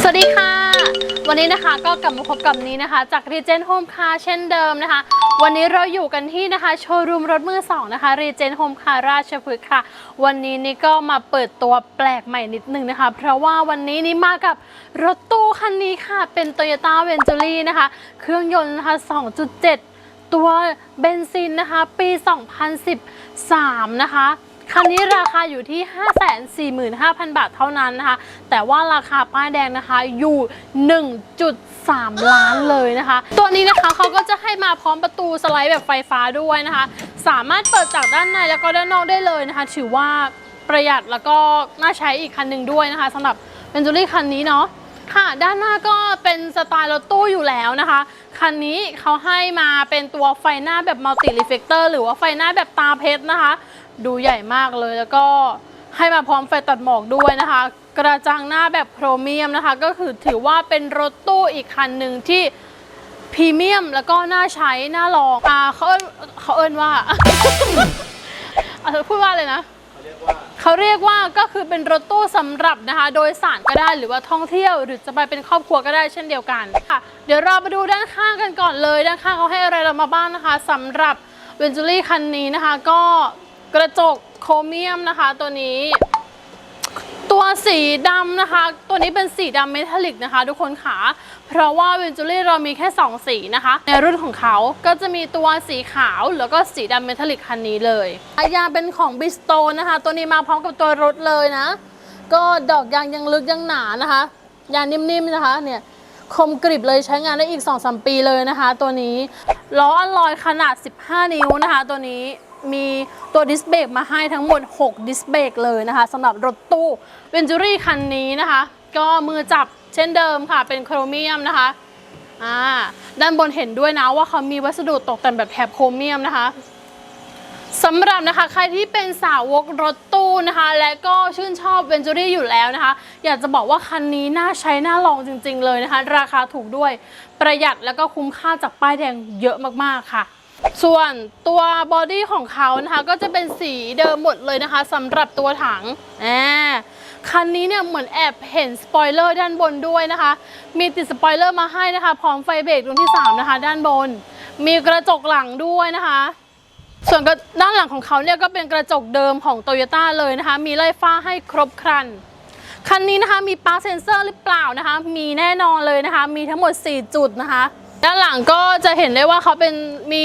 สวัสดีค่ะ วันนี้นะคะก็กลับมาพบกับนี้นะคะ จาก Regent Home Car เช่นเดิมนะคะ วันนี้เราอยู่กันที่นะคะโชว์รูมรถมือสองนะคะ Regent Home Car ราชพฤกษ์ค่ะ วันนี้นี่ก็มาเปิดตัวแปลกใหม่นิดนึงนะคะ เพราะว่าวันนี้นี่มากับรถตู้คันนี้ค่ะ เป็น Toyota Ventury นะคะ เครื่องยนต์นะคะ 2.7 ตัวเบนซินนะคะ ปี 2013 นะคะ คันนี้ราคาอยู่ที่ 545,000 บาทเท่านั้นนะคะ แต่ว่าราคาป้ายแดงนะคะอยู่ 1.3 ล้านเลยนะคะ ตัวนี้นะคะเขาก็จะให้มาพร้อมประตูสไลด์แบบไฟฟ้าด้วยนะคะ สามารถเปิดจากด้านในแล้วก็ด้านนอกได้เลยนะคะ ถือว่าประหยัดแล้วก็น่าใช้อีกคันหนึ่งด้วยนะคะสำหรับเบนจูรี่คันนี้เนาะค่ะ ด้านหน้าก็เป็นสไตล์รถตู้อยู่แล้วนะคะ คันนี้เขาให้มาเป็นตัวไฟหน้าแบบมัลติรีเฟกเตอร์หรือว่าไฟหน้าแบบตาเพชรนะคะ ดูใหญ่มากเลยแล้วก็ให้มาพร้อมไฟตัดหมอกด้วยนะคะ กระจังหน้าแบบโครเมียมนะคะ ก็คือถือว่าเป็นรถตู้อีกคันหนึ่งที่พรีเมียมแล้วก็น่าใช้น่าลองอ่าเขาเอิ้นเขาเอิ้นว่าเธอพูดว่าเลยนะเขาเรียกว่าก็คือเป็นรถตู้สำหรับนะคะ โดยสารก็ได้หรือว่าท่องเที่ยวหรือจะไปเป็นครอบครัวก็ได้เช่นเดียวกันค่ะ เดี๋ยวเราไปดูด้านข้างกันก่อนเลย ด้านข้างเขาให้อะไรเรามาบ้างนะคะสำหรับเวนจูรี่คันนี้นะคะ ก็ กระจกโครเมียมนะคะ ตัวนี้ ตัวสีดำนะคะ ตัวนี้เป็นสีดำเมทัลลิกนะคะ ทุกคนค่ะ เพราะว่าเวนจูรี่เรามีแค่ 2 สีนะคะ ในรุ่นของเขาก็จะมีตัวสีขาวแล้วก็สีดำเมทัลลิกคันนี้เลยยางเป็นของบิสโตนะคะ ตัวนี้มาพร้อมกับตัวรถเลยนะ ก็ดอกยางยังลึกยังหนานะคะ ยางนิ่มๆนะคะเนี่ยคมกริบเลยใช้งานได้อีก 2-3 ปีเลยนะคะ ตัวนี้ล้ออลลอยขนาด 15 นิ้วนะคะ ตัวนี้ มีตัวดิสเบรกมาให้ทั้งหมด 6 ดิสเบรกเลยนะคะสำหรับรถตู้เวนจูรี่คันนี้นะคะ ก็มือจับเช่นเดิมค่ะ เป็นโครเมียมนะคะอ่าด้านบนเห็นด้วยนะว่าเขามีวัสดุตกแต่งแบบแถบโครเมียมนะคะสำหรับนะคะใครที่เป็นสาวกรถตู้นะคะ และก็ชื่นชอบเวนจูรี่อยู่แล้วนะคะ อยากจะบอกว่าคันนี้น่าใช้น่าลองจริง ๆ เลยนะคะ ราคาถูกด้วยประหยัดแล้วก็คุ้มค่าจากป้ายแดงเยอะมากๆค่ะ ส่วนตัวบอดี้ของเขานะคะก็จะเป็นสีเดิมหมดเลยนะคะสำหรับตัวถังอ่าคันนี้เนี่ยเหมือนแอบเห็นสปอยเลอร์ด้านบนด้วยนะคะ มีติดสปอยเลอร์มาให้นะคะพร้อมไฟเบรกดวงที่ 3 นะคะ ด้านบน มีกระจกหลังด้วยนะคะ ส่วนด้านหลังของเขาเนี่ยก็เป็นกระจกเดิมของ t o y ยต้าเลยนะคะ มีไล่ฟ้าให้ครบครัน คันนี้นะคะมีปาร์เซนเซอร์หรือเปล่านะคะ มีแน่นอนเลยนะคะ มีทั้งหมด 4 จุดนะคะ ด้านหลังก็จะเห็นได้ว่าเขาเป็นมี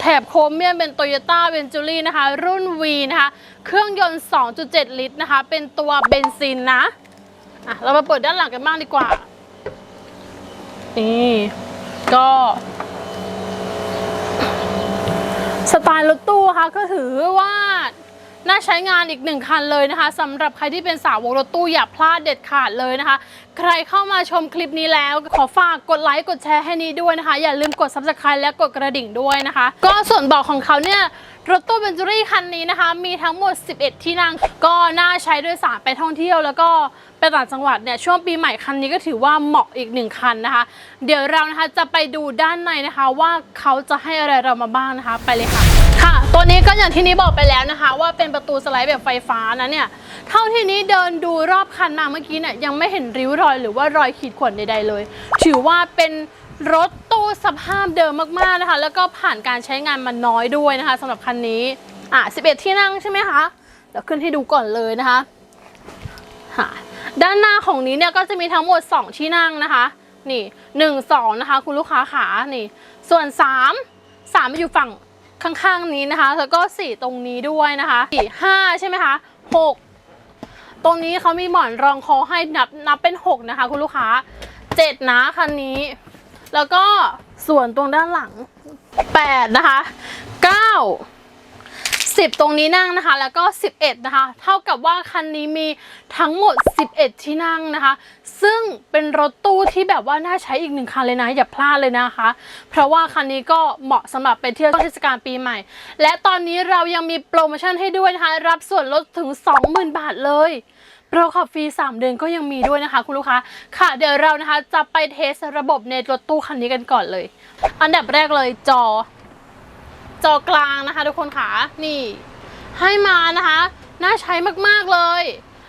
แถบโครเมียมเป็น Toyota v e n t u r y นะคะ รุ่น V นะคะ เครื่องยนต์ 2.7 ลิตรนะคะ เป็นตัวเบนซินนะอะเรามาเปิดด้านหลังกันบ้างดีกว่า นี่ ก็สไตล์รถตู้ค่ะก็ถือว่า น่าใช้งานอีกหนึ่งคันเลยนะคะสำหรับใครที่เป็นสาวกรถตู้อย่าพลาดเด็ดขาดเลยนะคะ ใครเข้ามาชมคลิปนี้แล้ว ขอฝากกดไลค์กดแชร์ให้นี้ด้วยนะคะ อย่าลืมกด subscribe และกดกระดิ่งด้วยนะคะ ก็ส่วนเบอกของเขาเนี่ยรถตู้เบนจูรี่คันนี้นะคะ มีทั้งหมด 11 ที่นั่ง ก็น่าใช้โดยสารไปท่องเที่ยว แล้วก็ไปต่างจังหวัดเนี่ยช่วงปีใหม่คันนี้ก็ถือว่าเหมาะอีกหนึ่งคันนะคะ เดี๋ยวเรานะคะจะไปดูด้านในนะคะ ว่าเขาจะให้อะไรเรามาบ้างนะคะ ไปเลยค่ะ ตัวนี้ก็อย่างที่นี้บอกไปแล้วนะคะ ว่าเป็นประตูสไลด์แบบไฟฟ้านะเนี่ย เท่าที่นี้เดินดูรอบคันมาเมื่อกี้เนี่ยยังไม่เห็นริ้วรอยหรือว่ารอยขีดข่วนใดๆเลย ถือว่าเป็นรถตู้สภาพเดิมมากๆนะคะ แล้วก็ผ่านการใช้งานมาน้อยด้วยนะคะสำหรับคันนี้อะ11 ที่นั่งใช่ไหมคะเดี๋ยวขึ้นให้ดูก่อนเลยนะคะค่ะด้านหน้าของนี้เนี่ยก็จะมีทั้งหมด 2 ที่นั่งนะคะ นี่ 1 2 นะคะ คุณลูกค้าขานี่ ส่วน 3 3มาอยู่ฝั่ง ข้างๆนี้นะคะ แล้วก็สีตรงนี้ด้วยนะคะสีห้าใช่ไหมคะหกตรงนี้เขามีหมอนรองคอให้นับนับเป็นหกนะคะ คุณลูกค้าเจ็ดนะคันนี้ แล้วก็ส่วนตรงด้านหลังแปดนะคะเก้า 10 ตรงนี้นั่งนะคะ แล้วก็ 11 นะคะ เท่ากับว่าคันนี้มีทั้งหมด 11 ที่นั่งนะคะ ซึ่งเป็นรถตู้ที่แบบว่าน่าใช้อีกหนึ่งคันเลยนะอย่าพลาดเลยนะคะ เพราะว่าคันนี้ก็เหมาะสำหรับไปเที่ยวเทศกาลปีใหม่ และตอนนี้เรายังมีโปรโมชั่นให้ด้วยนะคะ รับส่วนลดถึง 20,000 บาทเลยโปรขับฟรี 3 เดือนก็ยังมีด้วยนะคะ คุณลูกค้า ค่ะเดี๋ยวเรานะคะจะไปเทสระบบในรถตู้คันนี้กันก่อนเลย อันดับแรกเลยจอ จอกลางนะคะ ทุกคนค่ะนี่ ให้มานะคะ น่าใช้มากๆเลย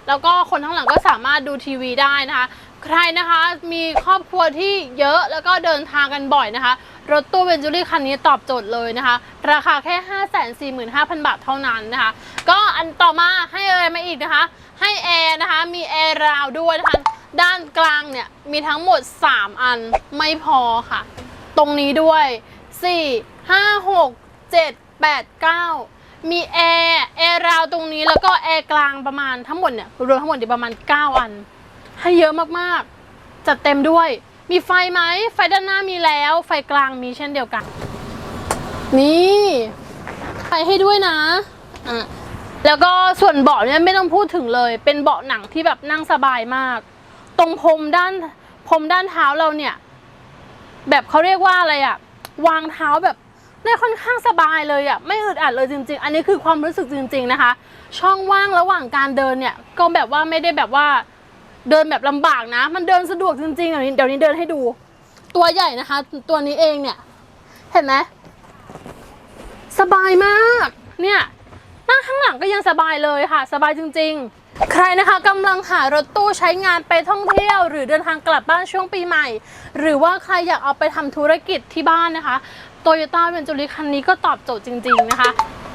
แล้วก็คนทั้างหลังก็สามารถดูทีวีได้นะคะ ใครนะคะมีครอบครัวที่เยอะแล้วก็เดินทางกันบ่อยนะคะ รถตู้เวนจูรี่คันนี้ตอบโจทย์เลยนะคะ ราคาแค่ 545,000 บาทเท่านั้นนะคะ ก็อันต่อมาให้อะไรมาอีกนะคะ ให้แอร์นะคะมีแอร์ราวด้วยนะคะด้านกลางเนี่ยมีทั้งหมด 3 อันไม่พอค่ะ ตรงนี้ด้วย 4 5 6 7 8 9 มีแอร์แอร์ราวตรงนี้แล้วก็แอร์กลางประมาณทั้งหมดเนี่ยรวมทั้งหมดเนี่ยประมาณ 9 อัน ให้เยอะมากๆ จัดเต็มด้วย มีไฟไหมไฟด้านหน้ามีแล้ว ไฟกลางมีเช่นเดียวกัน นี่ไฟให้ด้วยนะอะแล้วก็ส่วนเบาะเนี่ยไม่ต้องพูดถึงเลย เป็นเบาะหนังที่แบบนั่งสบายมาก ตรงพรมด้านพรมด้านเท้าเราเนี่ย แบบเขาเรียกว่าอะไรอะวางเท้าแบบ ได้ค่อนข้างสบายเลยอะไม่อึดอัดเลยจริง ๆ อันนี้คือความรู้สึกจริง ๆนะคะ ช่องว่างระหว่างการเดินเนี่ยก็แบบว่าไม่ได้แบบว่าเดินแบบลำบากนะ มันเดินสะดวกจริงๆเดี๋ยวนี้เดี๋ยวนี้เดินให้ดู ตัวใหญ่นะคะ ตัวนี้เองเนี่ย เห็นไหมสบายมากเนี่ยนั่งข้างหลังก็ยังสบายเลยค่ะ สบายจริง ๆใครนะคะกำลังหารถตู้ใช้งานไปท่องเที่ยว หรือเดินทางกลับบ้านช่วงปีใหม่ หรือว่าใครอยากเอาไปทำธุรกิจที่บ้านนะคะ โตโยต้าเวนจูริคันนี้ก็ตอบโจทย์จริง ๆ นะคะ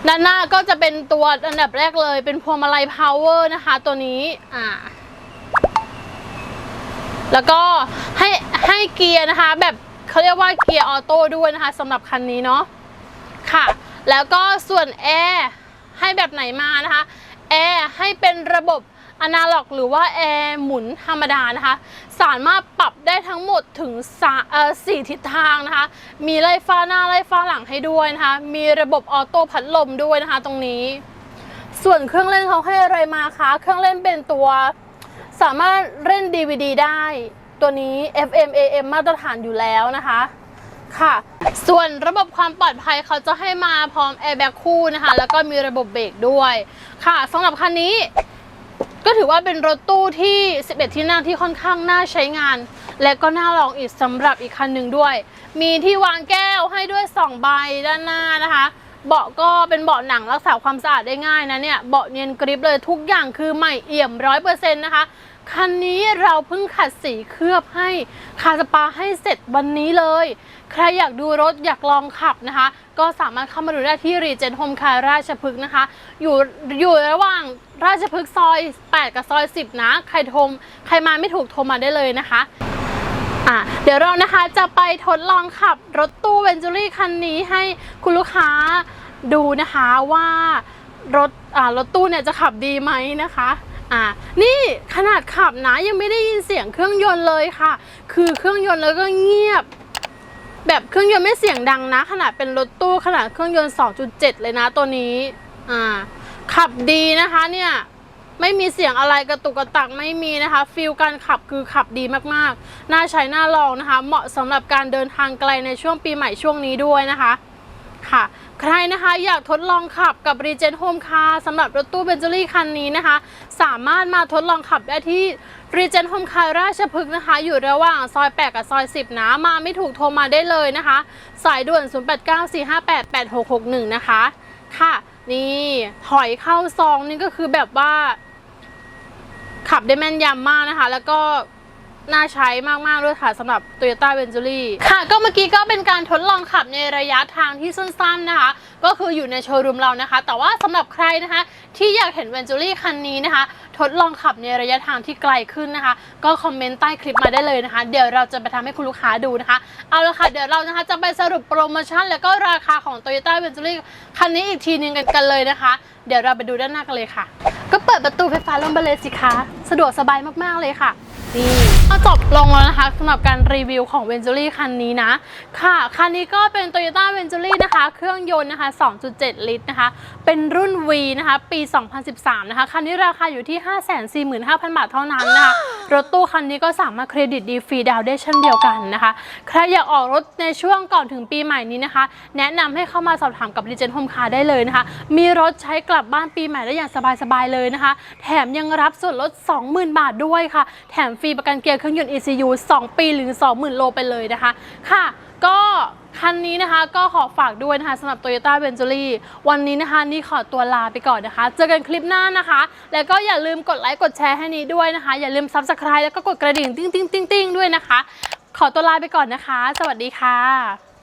ด้านหน้าก็จะเป็นตัวอันดับแรกเลยเป็นพวงมาลัยพาวเวอร์นะคะ ตัวนี้อ่าแล้วก็ให้ให้เกียร์นะคะ แบบเขาเรียกว่าเกียร์ออโต้ด้วยนะคะสำหรับคันนี้เนาะค่ะ แล้วก็ส่วนแอร์ให้แบบไหนมานะคะแอร์ให้เป็นระบบ อนาล็อกหรือว่าแอร์หมุนธรรมดานะคะ สามารถปรับได้ทั้งหมดถึงสี่ทิศทางนะคะ มีไล่ฟ้าหน้าไล่ฟ้าหลังให้ด้วยนะคะ มีระบบออโต้พัดลมด้วยนะคะ ตรงนี้ ส่วนเครื่องเล่นเขาให้อะไรมาคะ เครื่องเล่นเป็นตัว สามารถเล่น DVD ได้ ตัวนี้ FM AM มาตรฐานอยู่แล้วนะคะค่ะ ส่วนระบบความปลอดภัยเขาจะให้มาพร้อม airbag คู่นะคะ แล้วก็มีระบบเบรกด้วย ค่ะสำหรับคันนี้ ก็ถือว่าเป็นรถตู้ที่ 11 ที่นั่งที่ค่อนข้างน่าใช้งาน และก็น่าลองอีกสำหรับอีกคันหนึ่งด้วย มีที่วางแก้วให้ด้วย 2 ใบด้านหน้านะคะ เบาะก็เป็นเบาะหนังรักษาความสะอาดได้ง่ายนะเนี่ย เบาะเนียนกริบเลยทุกอย่างคือใหม่เอี่ยมร้อยเปอร์เซ็นต์นะคะ คันนี้เราเพิ่งขัดสีเคลือบให้คาสปาให้เสร็จวันนี้เลย ใครอยากดูรถอยากลองขับนะคะ ก็สามารถเข้ามาดูได้ที่รีเจนโฮมคาราชพฤกษ์นะคะ อยู่อยู่ระหว่างราชพฤกษ์ซอย 8 กับซอย 10 นะ ใครโทรมใครมาไม่ถูกโทรมาได้เลยนะคะอะเดี๋ยวเรานะคะจะไปทดลองขับรถตู้เวนจูรี่คันนี้ให้คุณลูกค้าดูนะคะว่ารถอ่ารถตู้เนี่ยจะขับดีไหมนะคะอะนี่ขนาดขับนะยังไม่ได้ยินเสียงเครื่องยนต์เลยค่ะ คือเครื่องยนต์แล้วก็เงียบ แบบเครื่องยนต์ไม่เสียงดังนะ ขนาดเป็นรถตู้ขนาดเครื่องยนต์ 2.7 เลยนะตัวนี้อ่าขับดีนะคะเนี่ยไม่มีเสียงอะไรกระตุกกระตักไม่มีนะคะฟิลการขับคือขับดีมากๆ น่าใช้น่าลองนะคะ เหมาะสำหรับการเดินทางไกลในช่วงปีใหม่ช่วงนี้ด้วยนะคะ ค่ะ ใครนะคะอยากทดลองขับกับ Regent Home Car สำหรับรถตู้เบนจ r รี่คันนี้นะคะ สามารถมาทดลองขับได้ที่ Regent Home Car ราชพฤกษ์นะคะ อยู่ระหว่างซอย 8 กับซอย 10 นะ มาไม่ถูกโทรมาได้เลยนะคะ สายด่วน 0894588661 นะคะ ค่ะ นี่ถอยเข้าซองนี่ก็คือแบบว่าขับได้แม่นยำมากนะคะ แล้วก็ น่าใช้มาก ๆ ด้วยค่ะสำหรับ Toyota v e n t u r y ค่ะ ก็เมื่อกี้ก็เป็นการทดลองขับในระยะทางที่สั้น ๆ นะคะ ก็คืออยู่ในโชว์รูมเรานะคะ แต่ว่าสำหรับใครนะคะ ที่อยากเห็น v e n t u r y คันนี้นะคะ ทดลองขับในระยะทางที่ไกลขึ้นนะคะ ก็คอมเมนต์ใต้คลิปมาได้เลยนะคะ เดี๋ยวเราจะไปทำให้คุณลูกค้าดูนะคะ เอาละค่ะ เดี๋ยวเรานะคะจะไปสรุปโปรโมชั่น แล้วก็ราคาของ Toyota v e n t u r y คันนี้อีกทีหนึงกันกันเลยนะคะ เดี๋ยวเราไปดูด้านหน้ากันเลยค่ะ ก็เปิดประตูไฟฟ้าลงไปเลยสิคะ สะดวกสบายมากๆเลยค่ะี่ก็จบลงแล้วนะคะสำหรับการรีวิวของ v e n t u r y คันนี้นะ ค่ะคันนี้ก็เป็น Toyota v e n t u r y นะคะ เครื่องยนต์นะคะ 2.7 ลิตรนะคะ เป็นรุ่น V นะคะ ปี 2013 นะคะ คันนี้ราคาอยู่ที่ 545,000 บาทเท่านั้นนะคะ รถตู้คันนี้ก็สามารถเครดิตดีฟรีดาวได้เช่นเดียวกันนะคะ ใครอยากออกรถในช่วงก่อนถึงปีใหม่นี้นะคะ แนะนำให้เข้ามาสอบถามกับ Regent Home Car ได้เลยนะคะ มีรถใช้กลับบ้านปีใหม่ได้อย่างสบายๆเลยนะคะ แถมยังรับส่วนลด 20,000 บาทด้วยค่ะ แถมฟรีประกันเกียร์เครื่องยนต์ ECU 2 ปีหรือ 20,000 โลไปเลยนะคะ ค่ะ ก็ คันนี้นะคะก็ขอฝากด้วยนะคะสำหรับ Toyota v e n t u r y วันนี้นะคะนี่ขอตัวลาไปก่อนนะคะ เจอกันคลิปหน้านะคะ แล้วก็อย่าลืมกดไลค์กดแชร์ให้นี้ด้วยนะคะ อย่าลืมซับสไคร b e แล้วก็กดกระดิ่งติ้งติ้งติ้งติ้งด้วยนะคะ ขอตัวลาไปก่อนนะคะ สวัสดีค่ะ